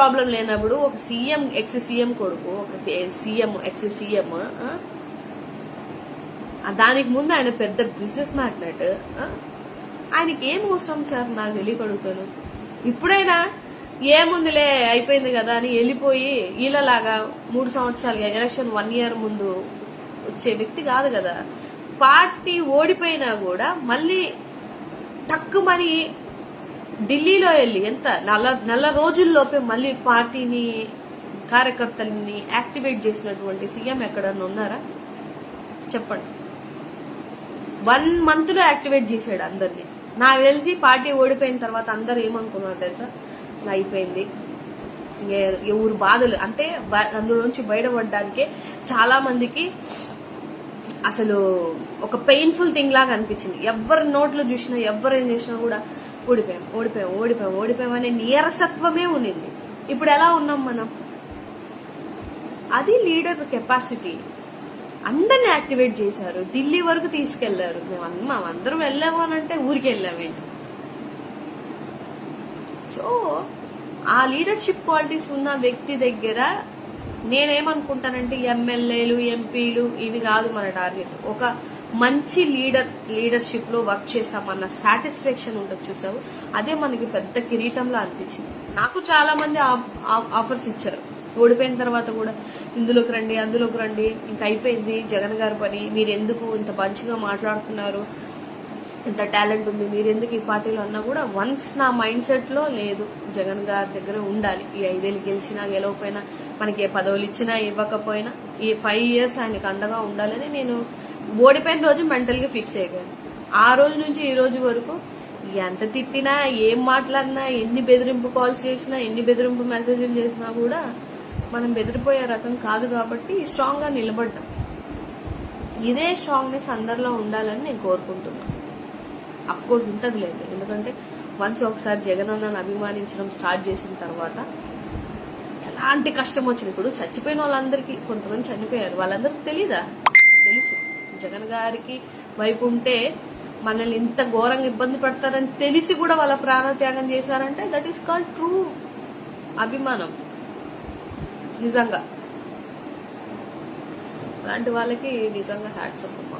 Problem లేనప్పుడు ఒక CM ex CM కొడుకు ఒక సీఎం ఎక్స్ సీఎం దానికి ముందు ఆయన పెద్ద బిజినెస్ మ్యాగ్నెట్ ఆయనకి ఏం అవసరం సార్ నాకు తెలియకడుగుతాను ఇప్పుడైనా ఏముందిలే అయిపోయింది కదా అని వెళ్ళిపోయి వీళ్ళలాగా మూడు సంవత్సరాలు ఎలక్షన్ వన్ ఇయర్ ముందు వచ్చే వ్యక్తి కాదు కదా. పార్టీ ఓడిపోయినా కూడా మళ్ళీ టక్కుమని ఢిల్లీలో వెళ్ళి ఎంత నల్ల నెల రోజుల్లోపే మళ్ళీ పార్టీని కార్యకర్తల్ని యాక్టివేట్ చేసినటువంటి సీఎం ఎక్కడన్నా ఉన్నారా? చెప్పండి. వన్ మంత్లో యాక్టివేట్ చేశాడు అందరినీ. నాకు తెలిసి పార్టీ ఓడిపోయిన తర్వాత అందరు ఏమనుకున్నారు తెలుసా? ఇంకా అయిపోయింది ఎవరు బాధలు. అంటే అందులోంచి అందులో నుంచి బయటపడడానికే చాలా మందికి అసలు ఒక పెయిన్ఫుల్ థింగ్ లాగా అనిపించింది. ఎవరి నోట్లో చూసినా ఎవరు ఏం చేసినా కూడా ఓడిపోయాం ఓడిపోయాం ఓడిపోయాం ఓడిపోయాం అనే నీరసత్వమే ఉండింది ఇప్పుడు ఎలా ఉన్నాం మనం? అది లీడర్ కెపాసిటీ అందరిని యాక్టివేట్ చేశారు ఢిల్లీ వరకు తీసుకెళ్ళారు. మేము అందరం వెళ్ళాము అని అంటే ఊరికి వెళ్ళామేంటి సో ఆ లీడర్షిప్ క్వాలిటీస్ ఉన్న వ్యక్తి దగ్గర నేనేమనుకుంటానంటే ఎమ్మెల్యేలు ఎంపీలు ఇవి కాదు మన టార్గెట్ ఒక మంచి లీడర్ లీడర్షిప్లో వర్క్ చేసామన్న సాటిస్ఫాక్షన్ ఉండదు చూసావు. అదే మనకి పెద్ద కిరీటంలా అనిపించింది. నాకు చాలా మంది ఆఫర్స్ ఇచ్చారు. ఓడిపోయిన తర్వాత కూడా ఇందులోకి రండి అందులోకి రండి ఇంక అయిపోయింది జగన్ గారి పని మీరు ఎందుకు ఇంత మంచిగా మాట్లాడుతున్నారు? ఇంత టాలెంట్ ఉంది మీరు ఎందుకు ఈ పార్టీలో అన్నా కూడా వన్స్ నా మైండ్ సెట్లో లేదు జగన్ గారి దగ్గర ఉండాలి. ఈ ఐదేళ్ళు గెలిచినా గెలవకపోయినా మనకి ఏ పదవులు ఇచ్చినా ఇవ్వకపోయినా ఈ ఫైవ్ ఇయర్స్ ఆయనకు అండగా ఉండాలని నేను ఓడిపోయిన రోజు మెంటల్గా ఫిక్స్ అయ్యాను ఆ రోజు నుంచి ఈ రోజు వరకు ఎంత తిట్టినా ఏం మాట్లాడినా ఎన్ని బెదిరింపు కాల్స్ చేసినా ఎన్ని బెదిరింపు మెసేజ్లు చేసినా కూడా మనం బెదిరిపోయే రకం కాదు కాబట్టి స్ట్రాంగ్గా నిలబడ్డాం. ఇదే స్ట్రాంగ్నెస్ అందరిలో ఉండాలని నేను కోరుకుంటున్నాను. అఫ్ కోర్స్ ఉంటది లేదు ఎందుకంటే వన్స్ ఒకసారి జగన్ అన్నను అభిమానించడం స్టార్ట్ చేసిన తర్వాత ఎలాంటి కష్టం వచ్చిన ఇప్పుడు చచ్చిపోయిన వాళ్ళందరికీ కొంతమంది చనిపోయారు. వాళ్ళందరికీ తెలీదా? తెలుసు. జగన్ గారికి వైపు ఉంటే మనల్ని ఇంత ఘోరంగా ఇబ్బంది పెడతారని తెలిసి కూడా వాళ్ళ ప్రాణత్యాగం చేశారంటే దట్ ఈస్ కాల్ ట్రూ అభిమానం. నిజంగా. అలాంటి వాళ్ళకి నిజంగా హ్యాట్స్ అప్ అమ్మా.